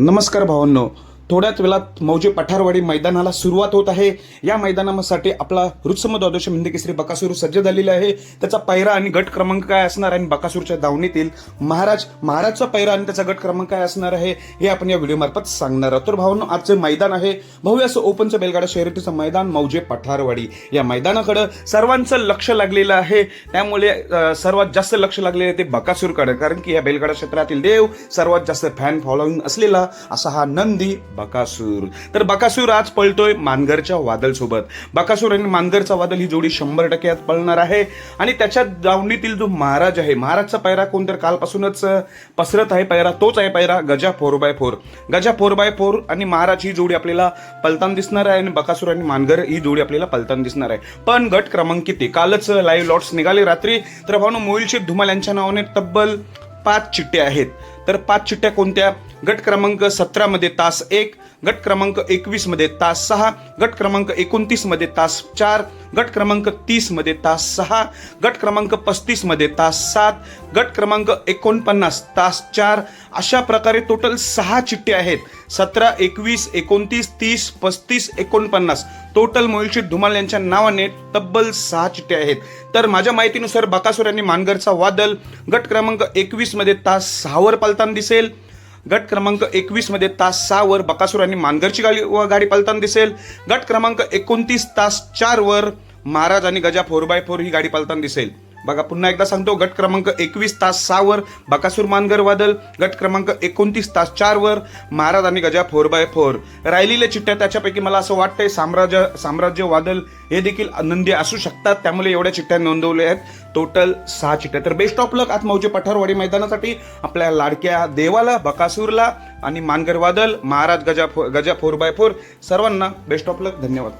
नमस्कार भावांनो. थोड्याच वेळात मौजे पठारवाडी मैदानाला सुरुवात होत आहे. या मैदानासाठी आपला रुत्सम द्वादश हिंदी केसरी बकासूर सज्ज झालेला आहे. त्याचा पैरा आणि गट क्रमांक काय असणार आणि बकासूरच्या दावणीतील महाराज महाराजचा पैरा आणि त्याचा गट क्रमांक काय असणार आहे? हे आपण या व्हिडिओमार्फत सांगणार आहोत. तर भावांनो आजचं मैदान आहे. भव्य असं ओपनचं बेलगाडा शर्यतीचं मैदान मौजे पठारवाडी. या मैदानाकडं सर्वांचं लक्ष लागलेलं आहे. त्यामुळे सर्वात जास्त लक्ष लागलेलं आहे ते बकासूरकडे. कारण की या बेलगाडा क्षेत्रातील देव सर्वात जास्त फॅन फॉलोईंग असलेला असा हा नंदी बकासूर. तर बकासूर आज पळतोय मानगरच्या वादल सोबत बकासूर आणि मानगरचा वादल ही जोडी शंभर टक्के आज पळणार आहे. आणि त्याच्या दावणीतील जो महाराज आहे महाराजचा पैरा कोण तर कालपासूनच पसरत आहे पैरा तोच आहे पैरा Gaja four by four. Gaja four by four आणि महाराज ही जोडी आपल्याला पलतान दिसणार आहे आणि बकासूर आणि मानगर ही जोडी आपल्याला पलतान दिसणार आहे. पण गट क्रमांक किती? कालच लाईव्ह लॉट्स निघाले रात्री. तर भावनो मोहिलशेख धुमाल यांच्या नावाने तब्बल पाच चिट्टे आहेत. तर पाच चिठ्ठ्या कोणत्या? गट क्रमांक सतरामध्ये तास एक गट क्रमांक एकवीसमध्ये तास सहा गट क्रमांक एकोणतीसमध्ये तास चार गट क्रमांक तीसमध्ये तास सहा गट क्रमांक पस्तीसमध्ये तास सात गट क्रमांक एकोणपन्नास तास चार. अशा प्रकारे टोटल सहा चिठ्ठे आहेत. सतरा एकवीस एकोणतीस तीस पस्तीस एकोणपन्नास. टोटल मोहिलशी धुमाल यांच्या नावाने तब्बल सहा चिठ्ठे आहेत. तर माझ्या माहितीनुसार बकासूर यांनी मानगरचा वादल गट क्रमांक एकवीसमध्ये तास सहावर पालताना दिसेल. गट क्रमांक एकवीसमध्ये तास सहावर बकासूर आणि मानगरची गाडी व गाडी पालताना दिसेल. गट क्रमांक एकोणतीस तास चार वर महाराज आणि गजा फोर बाय फोर ही गाडी पालताना दिसेल. बघा पुन्हा एकदा सांगतो गट क्रमांक एकवीस तास सहावर बकासूर मानगर वादल गट क्रमांक एकोणतीस तास चारवर महाराज आणि गजा फोर बाय फोर. राहिलेल्या चिठ्ठ्या त्याच्यापैकी मला असं वाटतंय साम्राज्य साम्राज्य वादल हे देखील आनंदी असू शकतात त्यामुळे एवढ्या चिठ्ठ्या नोंदवल्या आहेत. टोटल सहा चिठ्ठ्या. तर बेस्ट ऑफ लक आज मौजे पठारवाडी मैदानासाठी आपल्या लाडक्या देवाला बकासूरला आणि मानगर वादल Maharaj Gaja four Gaja four by four. सर्वांना बेस्ट ऑफ लक धन्यवाद.